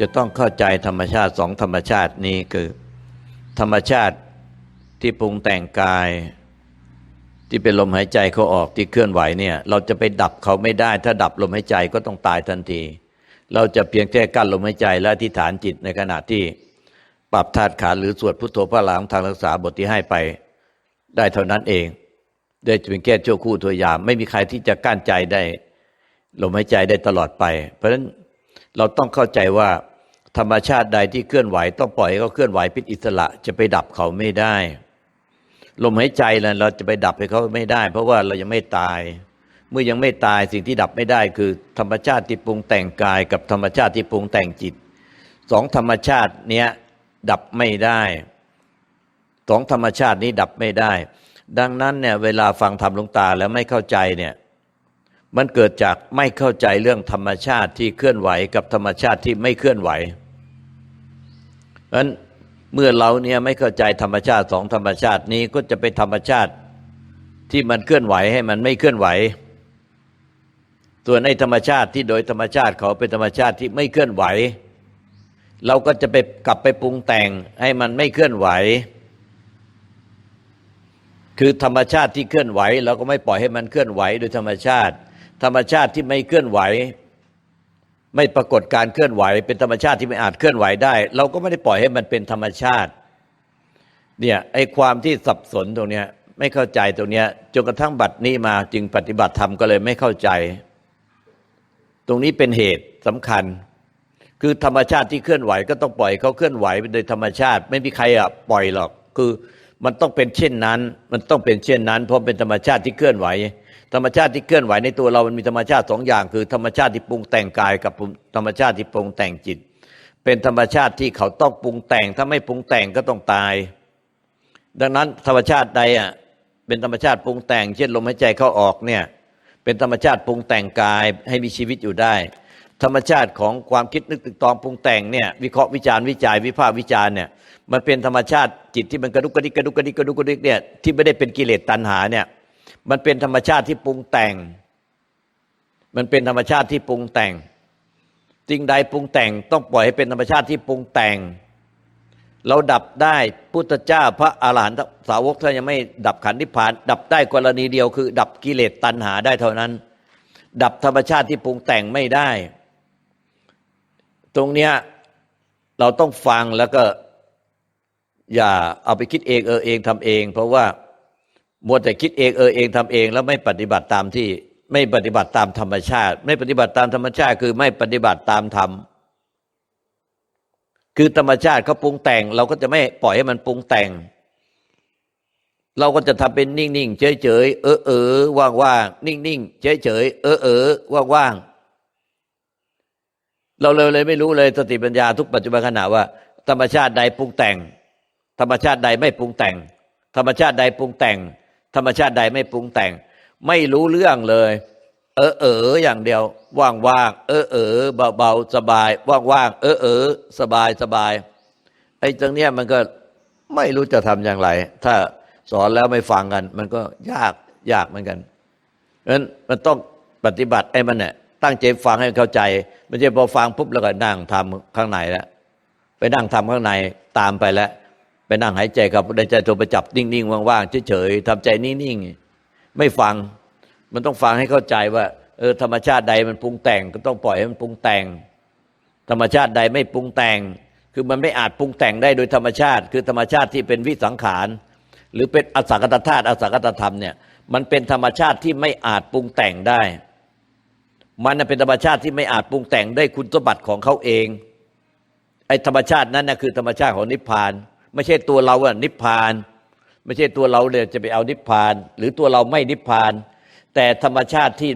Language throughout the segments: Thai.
จะต้องเข้าใจธรรมชาติสองธรรมชาตินี้คือ ธรรมชาติที่ปรุงแต่งกาย ที่เป็นลมหายใจเขาออกที่เคลื่อนไหวเนี่ย เราจะไปดับเขาไม่ได้ ถ้าดับลมหายใจก็ต้องตายทันที เราจะเพียงแค่กั้นลมหายใจและอธิษฐานจิตในขณะที่ปรับธาตุขันธ์หรือสวดพุทโธพระหลางทางรักษาบทที่ให้ไปได้เท่านั้นเองได้เพียงแค่ชั่วคู่ตัวยาม ไม่มีใครที่จะกั้นใจได้ลมหายใจได้ตลอดไป เพราะฉะนั้นเราต้องเข้าใจว่า ธรรมชาติใดที่เคลื่อนไหวต้องปล่อยให้เขาเคลื่อนไหวเป็นอิสระจะไปดับเขาไม่ได้ ลมหายใจนะเราจะไปดับให้เขาไม่ได้ เพราะว่าเรายังไม่ตาย เมื่อยังไม่ตายสิ่งที่ดับไม่ได้ คือ ธรรมชาติที่ปรุงแต่งกาย กับธรรมชาติที่ปรุงแต่งจิตสองธรรมชาติเนี้ยดับไม่ได้สองธรรมชาตินี้ดับไม่ได้ ดังนั้นเนี่ยเวลาฟังธรรมหลวงตาแล้วไม่เข้าใจเนี่ยมันเกิดจากไม่เข้าใจเรื่องธรรมชาติที่เคลื่อนไหวกับธรรมชาติที่ไม่เคลื่อนไหว เพราะฉะนั้นเมื่อเราเนี่ยไม่เข้าใจธรรมชาติสองธรรมชาตินี้ก็จะเป็นธรรมชาติที่มันเคลื่อนไหวให้มันไม่เคลื่อนไหว ส่วนในธรรมชาติที่โดยธรรมชาติเขาเป็นธรรมชาติที่ไม่เคลื่อนไหว เราก็จะไปกลับไปปรุงแต่งให้มันไม่เคลื่อนไหว คือธรรมชาติที่เคลื่อนไหว เราก็ไม่ปล่อยให้มันเคลื่อนไหวโดยธรรมชาติ ธรรมชาติที่ไม่เคลื่อนไหว ไม่ปรากฏการเคลื่อนไหว เป็นธรรมชาติที่ไม่อาจเคลื่อนไหวได้ เราก็ไม่ได้ปล่อยให้มันเป็นธรรมชาติ เนี่ยไอ้ความที่สับสนตรงเนี้ยไม่เข้าใจตรงเนี้ยจนกระทั่งบัดนี้มาจึงปฏิบัติธรรมก็เลยไม่เข้าใจ ตรงนี้เป็นเหตุสำคัญ คือธรรมชาติที่เคลื่อนไหว ก็ต้องปล่อยเขาเคลื่อนไหวโดยธรรมชาติ ไม่มีใครอะปล่อยหรอก คือมันต้องเป็นเช่นนั้น มันต้องเป็นเช่นนั้น เพราะเป็นธรรมชาติที่เคลื่อนไหว ธรรมชาติที่เคลื่อนไหวในตัวเรามันมีธรรมชาติสองอย่าง คือธรรมชาติที่ปรุงแต่งกายกับธรรมชาติที่ปรุงแต่งจิต เป็นธรรมชาติที่เขาต้องปรุงแต่ง ถ้าไม่ปรุงแต่งก็ต้องตาย ดังนั้นธรรมชาติใดอะเป็นธรรมชาติปรุงแต่ง เช่นลมหายใจเข้าออกเนี่ยเป็นธรรมชาติปรุงแต่งกายให้มีชีวิตอยู่ได้ ธรรมชาติของความคิดนึกตึกตองปรุงแต่งเนี่ยวิเคราะห์วิจารณ์วิจัยวิพากษ์วิจารณ์เนี่ยมันเป็นธรรมชาติจิตที่มันกระดุกกระดิกกระดุกกระดิกกระดุกกระดิกเนี่ยที่ไม่ได้เป็นกิเลสตัณหาเนี่ย มันเป็นธรรมชาติที่ปรุงแต่ง มันเป็นธรรมชาติที่ปรุงแต่งสิ่งใดปรุงแต่งต้องปล่อยให้เป็นธรรมชาติที่ปรุงแต่ง เราดับได้พุทธเจ้าพระอาหารหันตสาวกท่านยังไม่ดับขันธิพาน ดับได้กรณีเดียวคือ ดับกิเลสตัณหาได้เท่านั้น ดับธรรมชาติที่ปรุงแต่งไม่ได้ ตรงเนี้ยเราต้องฟังแล้วก็ อย่าเอาไปคิดเองเออเองทำเอง เพราะว่า มัวแต่คิดเองเออเองทำเองแล้วไม่ปฏิบัติตามที่ไม่ปฏิบัติตามธรรมชาติ ไม่ปฏิบัติตามธรรมชาติ คือไม่ปฏิบัติตามธรรมคือธรรมชาติเขาปรุงแต่ง เราก็จะไม่ปล่อยให้มันปรุงแต่ง เราก็จะทำเป็นนิ่งๆเฉยๆเออเออว่างๆนิ่งๆเฉยๆเออเออว่างๆเราเลยเลยไม่รู้เลยสติปัญญาทุกปัจจุบันขณะว่า ธรรมชาติใดปรุงแต่ง ธรรมชาติใดไม่ปรุงแต่ง ธรรมชาติใดปรุงแต่ง ธรรมชาติใดไม่ปรุงแต่ง ไม่รู้เรื่องเลย เออเอออย่างเดียว ว่างๆเออเออเบาๆสบาย ว่างๆเออเออสบายสบายไอ้ตรงเนี้ยมันก็ไม่รู้จะทำอย่างไร ถ้าสอนแล้วไม่ฟังกัน มันก็ยากยากเหมือนกันเพราะฉะนั้นมันต้องปฏิบัติไอ้มันเนี่ยตั้งใจฟังให้เข้าใจไม่ใช่พอฟังปุ๊บแล้วก็นั่งทำข้างในแล้วไปนั่งทำข้างในตามไปแล้ว ไปนั่งหายใจกับในใจตัวไปจับนิ่งๆว่างๆเฉยๆทำใจนิ่งๆไม่ฟัง มันต้องฟังให้เข้าใจว่า เออธรรมชาติใดมันปรุงแต่ง ก็ต้องปล่อยให้มันปรุงแต่ง ธรรมชาติใดไม่ปรุงแต่ง คือมันไม่อาจปรุงแต่งได้โดยธรรมชาติ คือธรรมชาติที่เป็นวิสังขารหรือเป็นอสังกตธาตุอสังกตธรรมเนี่ยมันเป็นธรรมชาติที่ไม่อาจปรุงแต่งได้ มันเป็นธรรมชาติที่ไม่อาจปรุงแต่งได้คุณสมบัติของเขาเองไอ้ธรรมชาตินั้นนะคือธรรมชาติของนิพพาน ไม่ใช่ตัวเราอะนิพพาน ไม่ใช่ตัวเราเนี่ยจะไปเอานิพพาน หรือตัวเราไม่นิพพาน แต่ธรรมชาติที่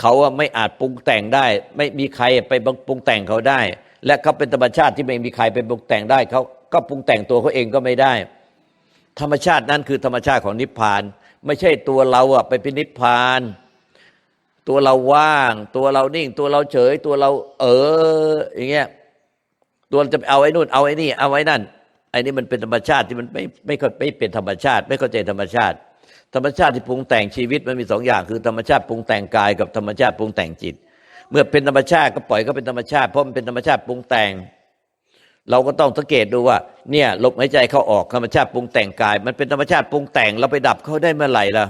เขาไม่อาจปรุงแต่งได้ ไม่มีใครไปปรุงแต่งเขาได้ และเขาเป็นธรรมชาติที่ไม่มีใครไปปรุงแต่งได้เขาก็ปรุงแต่งตัวเขาเองก็ไม่ได้ ธรรมชาตินั้นคือธรรมชาติของนิพพาน ไม่ใช่ตัวเราอะไปเป็นนิพพาน ตัวเราว่าง ตัวเรานิ่ง ตัวเราเฉย ตัวเราเอออย่างเงี้ยตัวจะเอาไอ้นู่นเอาไอ้นี่เอาไว้นั่น ไอ้นี่มันเป็นธรรมชาติที่มันไม่ไม่ค่อยไม่เป็นธรรมชาติ ไม่เข้าใจธรรมชาติ ธรรมชาติที่ปรุงแต่งชีวิตมันมีสองอย่าง คือธรรมชาติปรุงแต่งกายกับธรรมชาติปรุงแต่งจิต เมื่อเป็นธรรมชาติก็ปล่อยก็เป็นธรรมชาติเพราะมันเป็นธรรมชาติปรุงแต่ง เราก็ต้องสังเกตดูว่า เนี่ยลมหายใจเข้าออกธรรมชาติปรุงแต่งกาย มันเป็นธรรมชาติปรุงแต่งเราไปดับเขาได้เมื่อไหร่ล่ะ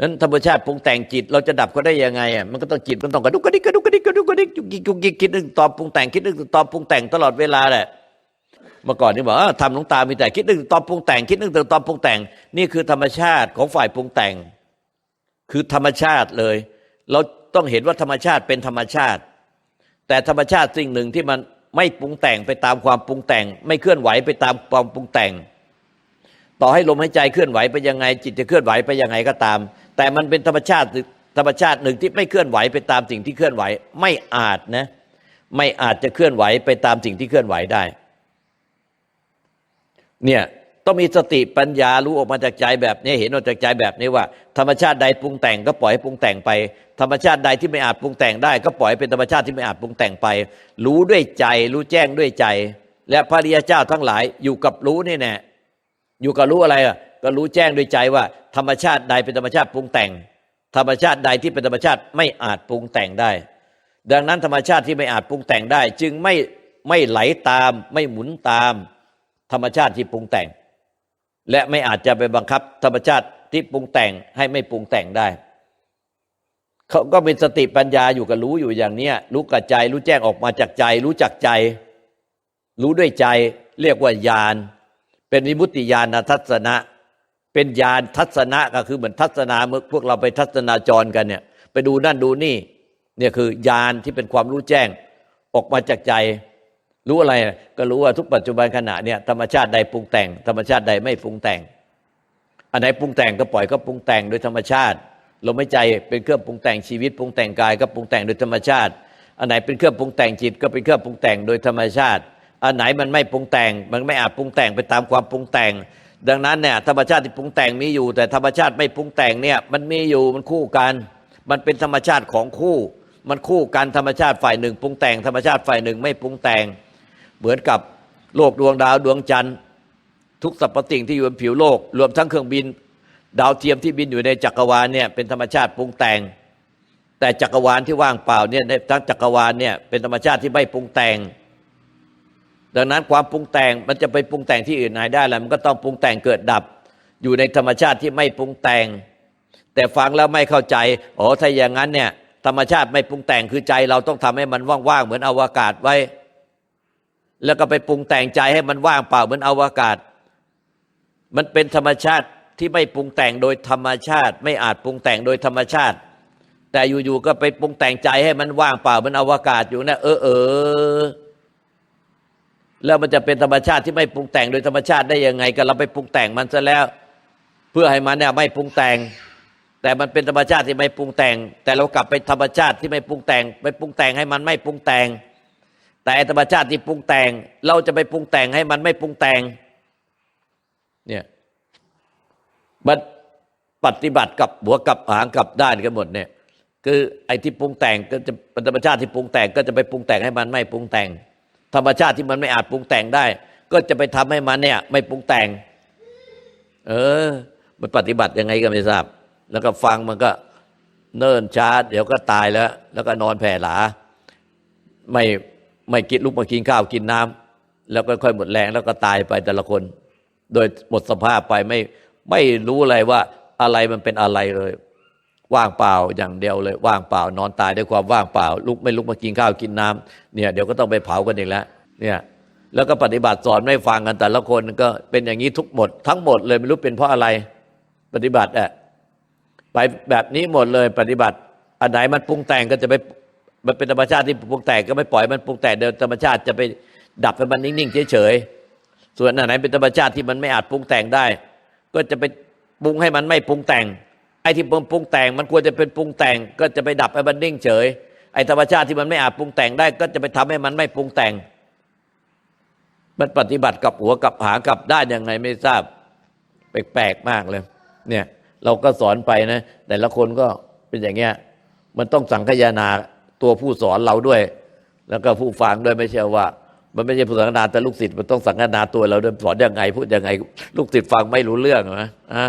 นั้นธรรมชาติปรุงแต่งจิต เราจะดับเขาได้ยังไงอะมันก็ต้องจิตมันต้องกระดุกกระดิกกระดุกกระดิกกระดุกกระดิกจุกจิกจุกจิกคิดนึกตอบปรุงแต่งคิดนึกตอบปรุงแต่งตลอดเวลาแหละ เมื่อก่อนนี่บอกว่าทำหลวงตามีแต่คิดนึกตอบปรุงแต่ง คิดนึกตอบปรุงแต่ง นี่คือธรรมชาติของฝ่ายปรุงแต่ง คือธรรมชาติเลย เราต้องเห็นว่าธรรมชาติเป็นธรรมชาติ แต่ธรรมชาติสิ่งหนึ่งที่มันไม่ปรุงแต่งไปตามความปรุงแต่ง ไม่เคลื่อนไหวไปตามความปรุงแต่ง ต่อให้ลมหายใจเคลื่อนไหวไปยังไง จิตจะเคลื่อนไหวไปยังไงก็ตาม แต่มันเป็นธรรมชาติธรรมชาติหนึ่งที่ไม่เคลื่อนไหวไปตามสิ่งที่เคลื่อนไหว ไม่อาจนะ ไม่อาจจะเคลื่อนไหวไปตามสิ่งที่เคลื่อนไหวได้ เนี่ยต้องมีสติปัญญารู้ออกมาจากใจแบบนี้เห็นออกจากใจแบบนี้ว่า ธรรมชาติใดปรุงแต่งก็ปล่อยให้ปรุงแต่งไป ธรรมชาติใดที่ไม่อาจปรุงแต่งได้ ก็ปล่อยเป็นธรรมชาติที่ไม่อาจปรุงแต่งไป รู้ด้วยใจ รู้แจ้งด้วยใจ และพระริยเจ้าทั้งหลายอยู่กับรู้นี่แน่อยู่กับรู้อะไรอะก็รู้แจ้งด้วยใจว่า ธรรมชาติใดเป็นธรรมชาติปรุงแต่ง ธรรมชาติใดที่เป็นธรรมชาติไม่อาจปรุงแต่งได้ ดังนั้นธรรมชาติที่ไม่อาจปรุงแต่งได้ จึงไม่ไม่ไหลตามไม่หมุนตาม ธรรมชาติที่ปรุงแต่ง และไม่อาจจะไปบังคับธรรมชาติที่ปรุงแต่งให้ไม่ปรุงแต่งได้ เขาก็เป็นสติปัญญาอยู่กับรู้อยู่อย่างเนี้ย รู้กับใจรู้แจ้งออกมาจากใจ รู้จักใจ รู้ด้วยใจ เรียกว่าญาณเป็นวิมุตติญาณทัศนะ เป็นญาณทัศนะก็คือเหมือนทัศนาเมื่อพวกเราไปทัศนาจรกันเนี่ย ไปดูนั่นดูนี่ เนี่ยคือญาณที่เป็นความรู้แจ้งออกมาจากใจ รู้อะไรก็รู้ว่าทุกปัจจุบันขณะเนี่ยธรรมชาติใดปรุงแต่ง ธรรมชาติใดไม่ปรุงแต่ง อันไหนปรุงแต่งก็ปล่อยก็ปรุงแต่งโดยธรรมชาติลมหายใจเป็นเครื่องปรุงแต่งชีวิตปรุงแต่งกายก็ปรุงแต่งโดยธรรมชาติ อันไหนเป็นเครื่องปรุงแต่งจิตก็เป็นเครื่องปรุงแต่งโดยธรรมชาติ อันไหนมันไม่ปรุงแต่งมันไม่อาจปรุงแต่งไปตามความปรุงแต่ง ดังนั้นเนี่ยธรรมชาติที่ปรุงแต่งมีอยู่ แต่ธรรมชาติไม่ปรุงแต่งเนี่ยมันมีอยู่มันคู่กัน มันเป็นธรรมชาติของคู่ มันคู่กันธรรมชาติฝ่ายหนึ่งปรุงแต่งธรรมชาติฝ่ายหนึ่งไม่ปรุงแต่ง เหมือนกับโลกดวงดาวดวงจันทร์ ทุกสรรพสิ่งที่อยู่บนผิวโลก รวมทั้งเครื่องบิน ดาวเทียมที่บินอยู่ในจักรวาลเนี่ยเป็นธรรมชาติปรุงแต่ง แต่จักรวาลที่ว่างเปล่าเนี่ยทั้งจักรวาลเนี่ยเป็นธรรมชาติที่ไม่ปรุงแต่ง ดังนั้นความปรุงแต่งมันจะไปปรุงแต่งที่อื่นไหนได้แล้วมันก็ต้องปรุงแต่งเกิดดับ อยู่ในธรรมชาติที่ไม่ปรุงแต่ง แต่ฟังแล้วไม่เข้าใจอ๋อถ้าอย่างนั้นเนี่ยธรรมชาติไม่ปรุงแต่งคือใจเราต้องทำให้มันว่างๆเหมือนอวกาศไว้ แล้วก็ไปปรุงแต่งใจให้มันว่างเปล่าเหมือนอวกาศ มันเป็นธรรมชาติที่ไม่ปรุงแต่งโดยธรรมชาติ ไม่อาจปรุงแต่งโดยธรรมชาติ แต่อยู่ๆก็ไปปรุงแต่งใจให้มันว่างเปล่าเหมือนอวกาศอยู่นะเออเออแล้วมันจะเป็นธรรมชาติที่ไม่ปรุงแต่งโดยธรรมชาติได้ยังไง ก็เราไปปรุงแต่งมันซะแล้ว เพื่อให้มันเนี่ยไม่ปรุงแต่ง แต่มันเป็นธรรมชาติที่ไม่ปรุงแต่ง แต่เรากลับไปธรรมชาติที่ไม่ปรุงแต่ง ไปปรุงแต่งให้มันไม่ปรุงแต่ง แต่ธรรมชาติที่ปรุงแต่ง เราจะไปปรุงแต่งให้มันไม่ปรุงแต่งเนี่ยมันปฏิบัติกับหัวกับหางกับด้านกันหมดเนี่ย คือไอ้ที่ปรุงแต่งก็จะธรรมชาติที่ปรุงแต่งก็จะไปปรุงแต่งให้มันไม่ปรุงแต่ง ธรรมชาติที่มันไม่อาจปรุงแต่งได้ ก็จะไปทำให้มันเนี่ย ไม่ปรุงแต่ง เออ มันปฏิบัติยังไงก็ไม่ทราบ แล้วก็ฟังมันก็เนิ่นช้า เดี๋ยวก็ตายแล้ว แล้วก็นอนแผ่หลา ไม่ ไม่กินลุกมากินข้าวกินน้ำแล้วก็ค่อยหมดแรงแล้วก็ตายไปแต่ละคน โดยหมดสภาพไปไม่ไม่รู้อะไรว่าอะไรมันเป็นอะไรเลย ว่างเปล่าอย่างเดียวเลย ว่างเปล่านอนตายด้วยความว่างเปล่า ลุกไม่ลุกมากินข้าวกินน้ำเนี่ยเดี๋ยวก็ต้องไปเผากันอีกแล้วเนี่ยแล้วก็ปฏิบัติสอนไม่ฟังกันแต่ละคนก็เป็นอย่างนี้ทุกหมด ทั้งหมดเลยไม่รู้เป็นเพราะอะไร ปฏิบัติอะไปแบบนี้หมดเลยปฏิบัติอันไหนมันปรุงแต่งก็จะไป มันเป็นธรรมชาติที่ปรุงแต่งก็ไม่ปล่อยมันปรุงแต่งเดินธรรมชาติจะไปดับให้มันนิ่งๆเฉยๆส่วนไหนเป็นธรรมชาติที่มันไม่อาจปรุงแต่งได้ ก็จะไปปรุงให้มันไม่ปรุงแต่ง ไอ้ที่ปรุงแต่งมันควรจะเป็นปรุงแต่ง ก็จะไปดับให้มันนิ่งเฉย ไอ้ธรรมชาติที่มันไม่อาจปรุงแต่งได้ ก็จะไปทำให้มันไม่ปรุงแต่ง มันปฏิบัติกับหัวกับหางกับด้านยังไงไม่ทราบแปลกๆมากเลย เนี่ย เราก็สอนไปนะ แต่ละคนก็เป็นอย่างเงี้ยมันต้องสังคายนา ตัวผู้สอนเราด้วย แล้วก็ผู้ฟังด้วยไม่ใช่ว่า มันไม่ใช่ผู้สังคานาแต่ลูกศิษย์มันต้องสังคานาตัวเราด้วยสอนยังไงพูดยังไง ลูกศิษย์ฟังไม่รู้เรื่องนะอะ